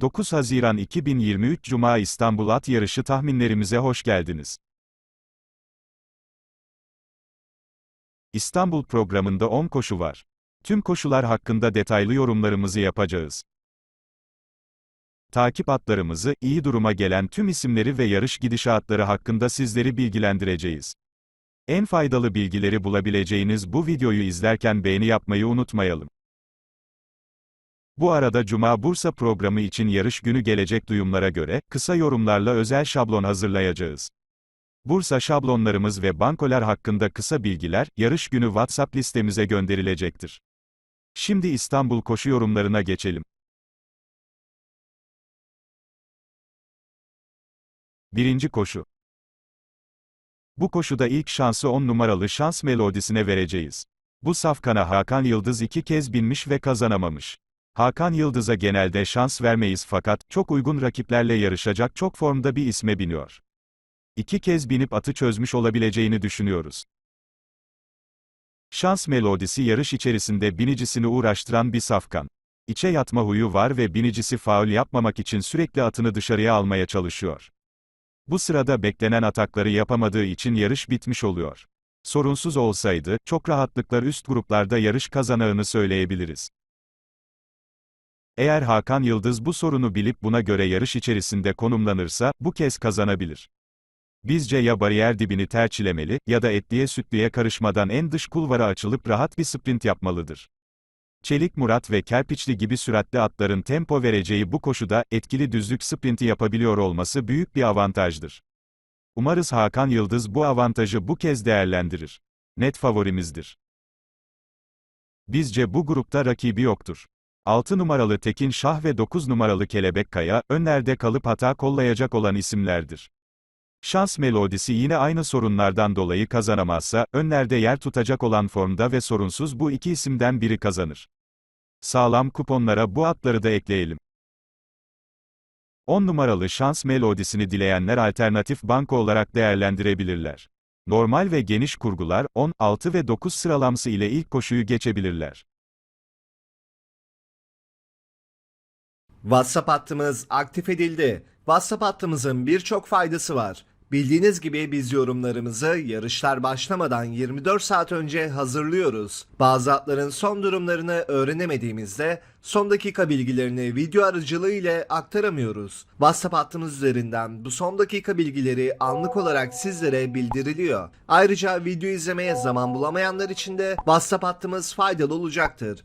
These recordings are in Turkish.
9 Haziran 2023 Cuma İstanbul At Yarışı tahminlerimize hoş geldiniz. İstanbul programında 10 koşu var. Tüm koşular hakkında detaylı yorumlarımızı yapacağız. Takip atlarımızı, iyi duruma gelen tüm isimleri ve yarış gidişatları hakkında sizleri bilgilendireceğiz. En faydalı bilgileri bulabileceğiniz bu videoyu izlerken beğeni yapmayı unutmayalım. Bu arada Cuma Bursa programı için yarış günü gelecek duyumlara göre, kısa yorumlarla özel şablon hazırlayacağız. Bursa şablonlarımız ve bankolar hakkında kısa bilgiler, yarış günü WhatsApp listemize gönderilecektir. Şimdi İstanbul koşu yorumlarına geçelim. Birinci koşu. Bu koşuda ilk şansı 10 numaralı şans melodisine vereceğiz. Bu safkana Hakan Yıldız iki kez binmiş ve kazanamamış. Hakan Yıldız'a genelde şans vermeyiz fakat, çok uygun rakiplerle yarışacak çok formda bir isme biniyor. İki kez binip atı çözmüş olabileceğini düşünüyoruz. Şans melodisi yarış içerisinde binicisini uğraştıran bir safkan. İçe yatma huyu var ve binicisi faul yapmamak için sürekli atını dışarıya almaya çalışıyor. Bu sırada beklenen atakları yapamadığı için yarış bitmiş oluyor. Sorunsuz olsaydı, çok rahatlıkla üst gruplarda yarış kazanağını söyleyebiliriz. Eğer Hakan Yıldız bu sorunu bilip buna göre yarış içerisinde konumlanırsa, bu kez kazanabilir. Bizce ya bariyer dibini terçilemeli, ya da etliye sütlüye karışmadan en dış kulvara açılıp rahat bir sprint yapmalıdır. Çelik Murat ve Kerpiçli gibi süratli atların tempo vereceği bu koşuda, etkili düzlük sprinti yapabiliyor olması büyük bir avantajdır. Umarız Hakan Yıldız bu avantajı bu kez değerlendirir. Net favorimizdir. Bizce bu grupta rakibi yoktur. 6 numaralı Tekin Şah ve 9 numaralı Kelebek Kaya, önlerde kalıp hata kollayacak olan isimlerdir. Şans melodisi yine aynı sorunlardan dolayı kazanamazsa, önlerde yer tutacak olan formda ve sorunsuz bu iki isimden biri kazanır. Sağlam kuponlara bu atları da ekleyelim. 10 numaralı şans melodisini dileyenler alternatif banko olarak değerlendirebilirler. Normal ve geniş kurgular, 10, 6 ve 9 sıralamsı ile ilk koşuyu geçebilirler. WhatsApp hattımız aktif edildi. WhatsApp hattımızın birçok faydası var. Bildiğiniz gibi biz yorumlarımızı yarışlar başlamadan 24 saat önce hazırlıyoruz. Bazı atların son durumlarını öğrenemediğimizde son dakika bilgilerini video aracılığı ile aktaramıyoruz. WhatsApp hattımız üzerinden bu son dakika bilgileri anlık olarak sizlere bildiriliyor. Ayrıca video izlemeye zaman bulamayanlar için de WhatsApp hattımız faydalı olacaktır.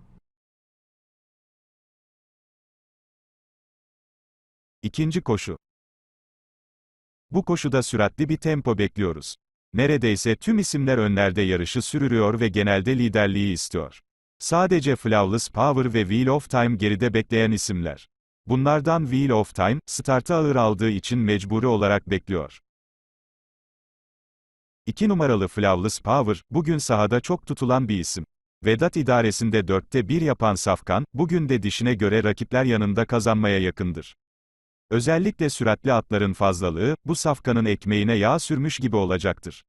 İkinci koşu. Bu koşuda süratli bir tempo bekliyoruz. Neredeyse tüm isimler önlerde yarışı sürürüyor ve genelde liderliği istiyor. Sadece Flawless Power ve Wheel of Time geride bekleyen isimler. Bunlardan Wheel of Time, startı ağır aldığı için mecburi olarak bekliyor. 2 numaralı Flawless Power, bugün sahada çok tutulan bir isim. Vedat idaresinde 4'te 1 yapan Safkan, bugün de dişine göre rakipler yanında kazanmaya yakındır. Özellikle süratli atların fazlalığı, bu safkanın ekmeğine yağ sürmüş gibi olacaktır.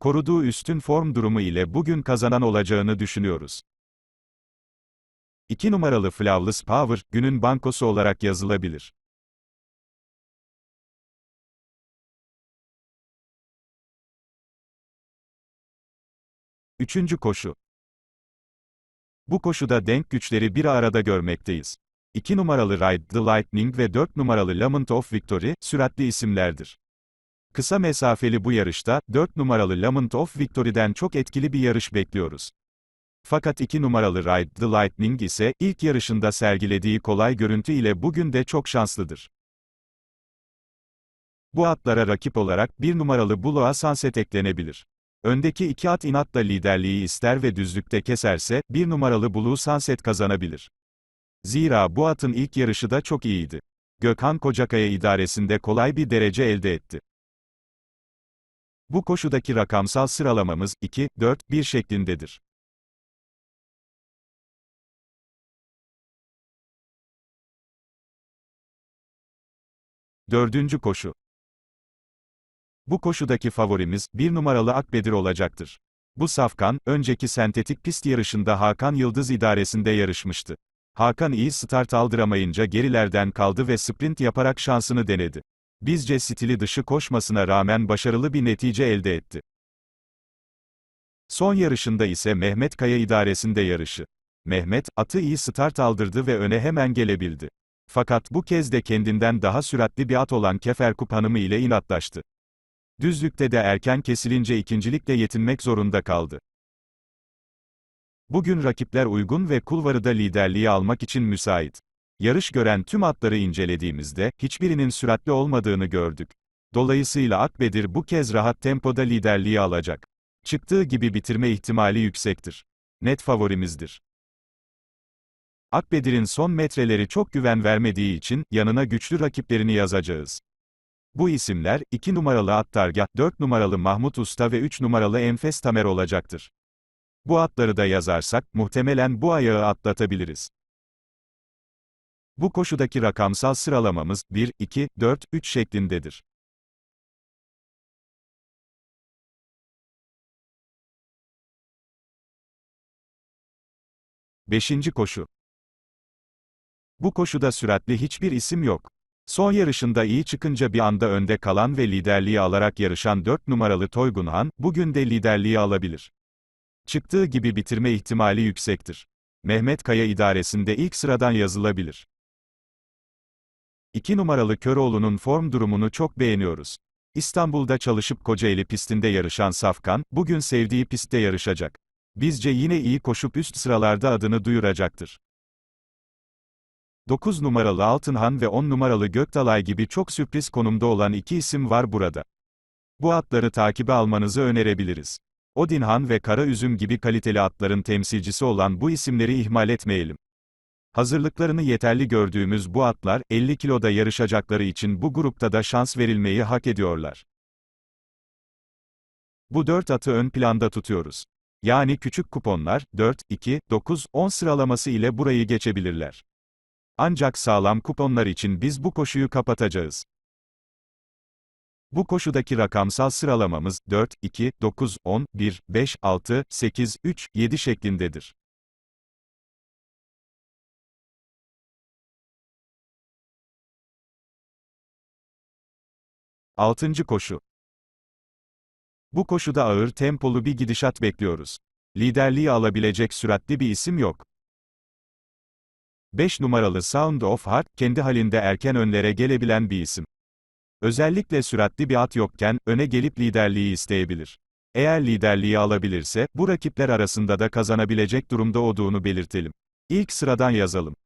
Koruduğu üstün form durumu ile bugün kazanan olacağını düşünüyoruz. 2 numaralı Flawless Power, günün bankosu olarak yazılabilir. Üçüncü koşu. Bu koşuda denk güçleri bir arada görmekteyiz. 2 numaralı Ride the Lightning ve 4 numaralı Lament of Victory, süratli isimlerdir. Kısa mesafeli bu yarışta, 4 numaralı Lament of Victory'den çok etkili bir yarış bekliyoruz. Fakat 2 numaralı Ride the Lightning ise, ilk yarışında sergilediği kolay görüntü ile bugün de çok şanslıdır. Bu atlara rakip olarak, 1 numaralı Buloa Sunset eklenebilir. Öndeki iki at inatla liderliği ister ve düzlükte keserse, 1 numaralı Blue Sunset kazanabilir. Zira bu atın ilk yarışı da çok iyiydi. Gökhan Kocakaya idaresinde kolay bir derece elde etti. Bu koşudaki rakamsal sıralamamız 2, 4, 1 şeklindedir. Dördüncü koşu. Bu koşudaki favorimiz, bir numaralı Akbedir olacaktır. Bu safkan, önceki sentetik pist yarışında Hakan Yıldız idaresinde yarışmıştı. Hakan iyi start aldıramayınca gerilerden kaldı ve sprint yaparak şansını denedi. Bizce stili dışı koşmasına rağmen başarılı bir netice elde etti. Son yarışında ise Mehmet Kaya idaresinde yarışı. Mehmet, atı iyi start aldırdı ve öne hemen gelebildi. Fakat bu kez de kendinden daha süratli bir at olan Keferkup Hanımı ile inatlaştı. Düzlükte de erken kesilince ikincilikle yetinmek zorunda kaldı. Bugün rakipler uygun ve kulvarı da liderliği almak için müsait. Yarış gören tüm atları incelediğimizde, hiçbirinin süratli olmadığını gördük. Dolayısıyla Akbedir bu kez rahat tempoda liderliği alacak. Çıktığı gibi bitirme ihtimali yüksektir. Net favorimizdir. Akbedir'in son metreleri çok güven vermediği için, yanına güçlü rakiplerini yazacağız. Bu isimler, 2 numaralı Attargah, 4 numaralı Mahmut Usta ve 3 numaralı Enfes Tamer olacaktır. Bu atları da yazarsak, muhtemelen bu ayağı atlatabiliriz. Bu koşudaki rakamsal sıralamamız, 1, 2, 4, 3 şeklindedir. Beşinci koşu. Bu koşuda süratli hiçbir isim yok. Son yarışında iyi çıkınca bir anda önde kalan ve liderliği alarak yarışan 4 numaralı Toygunhan, bugün de liderliği alabilir. Çıktığı gibi bitirme ihtimali yüksektir. Mehmet Kaya idaresinde ilk sıradan yazılabilir. 2 numaralı Köroğlu'nun form durumunu çok beğeniyoruz. İstanbul'da çalışıp Kocaeli pistinde yarışan Safkan, bugün sevdiği pistte yarışacak. Bizce yine iyi koşup üst sıralarda adını duyuracaktır. 9 numaralı Altınhan ve 10 numaralı Gökdalay gibi çok sürpriz konumda olan iki isim var burada. Bu atları takibe almanızı önerebiliriz. Odinhan ve Kara Üzüm gibi kaliteli atların temsilcisi olan bu isimleri ihmal etmeyelim. Hazırlıklarını yeterli gördüğümüz bu atlar, 50 kiloda yarışacakları için bu grupta da şans verilmeyi hak ediyorlar. Bu dört atı ön planda tutuyoruz. Yani küçük kuponlar, 4, 2, 9, 10 sıralaması ile burayı geçebilirler. Ancak sağlam kuponlar için biz bu koşuyu kapatacağız. Bu koşudaki rakamsal sıralamamız 4, 2, 9, 10, 1, 5, 6, 8, 3, 7 şeklindedir. Altıncı koşu. Bu koşuda ağır tempolu bir gidişat bekliyoruz. Liderliği alabilecek süratli bir isim yok. 5 numaralı Sound of Heart, kendi halinde erken önlere gelebilen bir isim. Özellikle süratli bir at yokken, öne gelip liderliği isteyebilir. Eğer liderliği alabilirse, bu rakipler arasında da kazanabilecek durumda olduğunu belirtelim. İlk sıradan yazalım.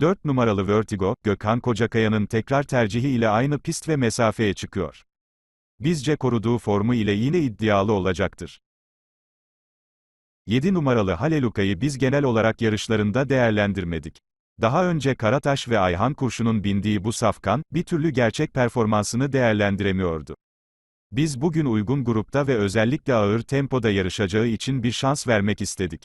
4 numaralı Vertigo, Gökhan Kocakaya'nın tekrar tercihi ile aynı pist ve mesafeye çıkıyor. Bizce koruduğu formu ile yine iddialı olacaktır. 7 numaralı Haleluka'yı biz genel olarak yarışlarında değerlendirmedik. Daha önce Karataş ve Ayhan Kurşun'un bindiği bu safkan, bir türlü gerçek performansını değerlendiremiyordu. Biz bugün uygun grupta ve özellikle ağır tempoda yarışacağı için bir şans vermek istedik.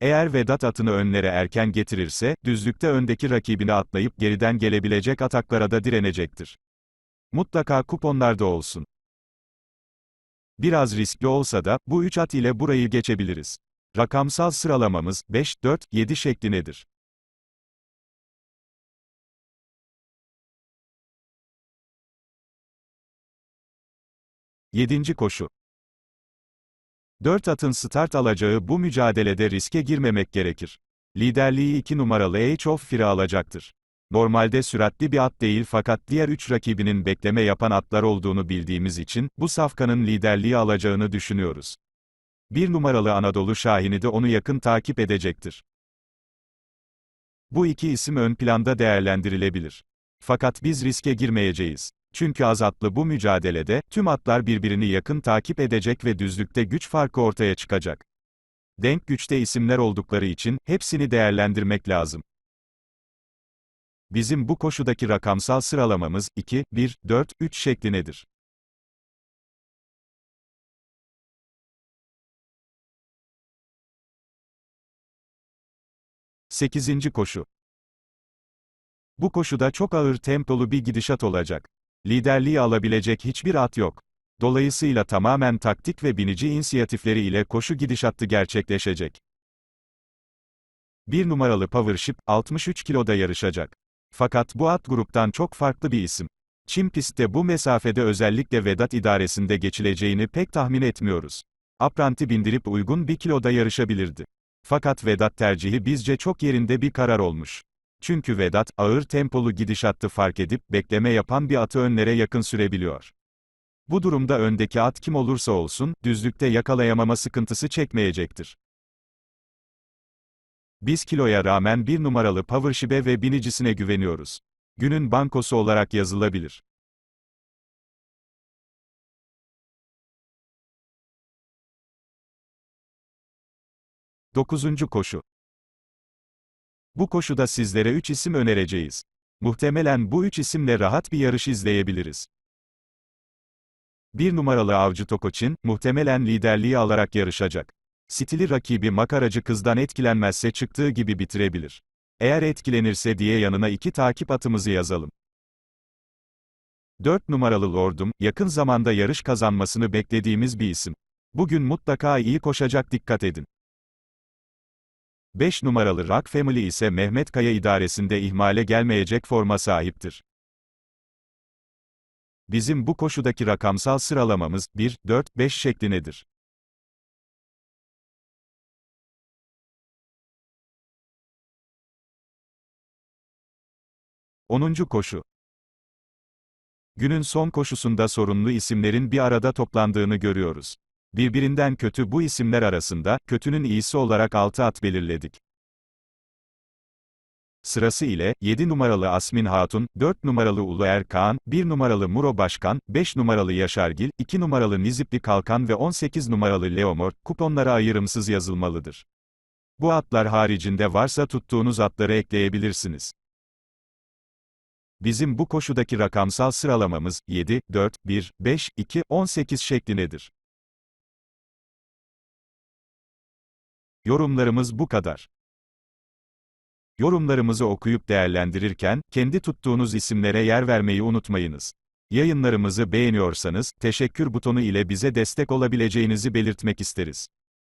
Eğer Vedat atını önlere erken getirirse, düzlükte öndeki rakibini atlayıp geriden gelebilecek ataklara da direnecektir. Mutlaka kuponlarda olsun. Biraz riskli olsa da, bu üç at ile burayı geçebiliriz. Rakamsal sıralamamız, 5, 4, 7 şeklindedir. 7. koşu. 4 atın start alacağı bu mücadelede riske girmemek gerekir. Liderliği 2 numaralı Age of Fira alacaktır. Normalde süratli bir at değil fakat diğer 3 rakibinin bekleme yapan atlar olduğunu bildiğimiz için, bu safkanın liderliği alacağını düşünüyoruz. 1 numaralı Anadolu Şahini de onu yakın takip edecektir. Bu iki isim ön planda değerlendirilebilir. Fakat biz riske girmeyeceğiz. Çünkü az atlı bu mücadelede, tüm atlar birbirini yakın takip edecek ve düzlükte güç farkı ortaya çıkacak. Denk güçte isimler oldukları için, hepsini değerlendirmek lazım. Bizim bu koşudaki rakamsal sıralamamız 2, 1, 4, 3 şeklindedir. Sekizinci koşu. Bu koşuda çok ağır tempolu bir gidişat olacak. Liderliği alabilecek hiçbir at yok. Dolayısıyla tamamen taktik ve binici inisiyatifleri ile koşu gidişatı gerçekleşecek. Bir numaralı Powership, 63 kiloda yarışacak. Fakat bu at gruptan çok farklı bir isim. Çim pistte bu mesafede özellikle Vedat idaresinde geçileceğini pek tahmin etmiyoruz. Apranti bindirip uygun bir kiloda yarışabilirdi. Fakat Vedat tercihi bizce çok yerinde bir karar olmuş. Çünkü Vedat, ağır tempolu gidişattı fark edip, bekleme yapan bir atı önlere yakın sürebiliyor. Bu durumda öndeki at kim olursa olsun, düzlükte yakalayamama sıkıntısı çekmeyecektir. Biz kiloya rağmen bir numaralı Powership'e ve binicisine güveniyoruz. Günün bankosu olarak yazılabilir. Dokuzuncu koşu. Bu koşuda sizlere 3 isim önereceğiz. Muhtemelen bu 3 isimle rahat bir yarış izleyebiliriz. 1 numaralı Avcı Tokoçin, muhtemelen liderliği alarak yarışacak. Stili rakibi makaracı kızdan etkilenmezse çıktığı gibi bitirebilir. Eğer etkilenirse diye yanına iki takip atımızı yazalım. 4 numaralı Lordum, yakın zamanda yarış kazanmasını beklediğimiz bir isim. Bugün mutlaka iyi koşacak dikkat edin. 5 numaralı Rock Family ise Mehmet Kaya idaresinde ihmale gelmeyecek forma sahiptir. Bizim bu koşudaki rakamsal sıralamamız 1, 4, 5 şeklindedir. Onuncu koşu. Günün son koşusunda sorunlu isimlerin bir arada toplandığını görüyoruz. Birbirinden kötü bu isimler arasında, kötünün iyisi olarak 6 at belirledik. Sırası ile, 7 numaralı Asmin Hatun, 4 numaralı Ulu Erkaan, 1 numaralı Muro Başkan, 5 numaralı Yaşargil, 2 numaralı Nizipli Kalkan ve 18 numaralı Leomor, kuponlara ayrımsız yazılmalıdır. Bu atlar haricinde varsa tuttuğunuz atları ekleyebilirsiniz. Bizim bu koşudaki rakamsal sıralamamız, 7, 4, 1, 5, 2, 18 şeklindedir. Yorumlarımız bu kadar. Yorumlarımızı okuyup değerlendirirken, kendi tuttuğunuz isimlere yer vermeyi unutmayınız. Yayınlarımızı beğeniyorsanız, teşekkür butonu ile bize destek olabileceğinizi belirtmek isteriz.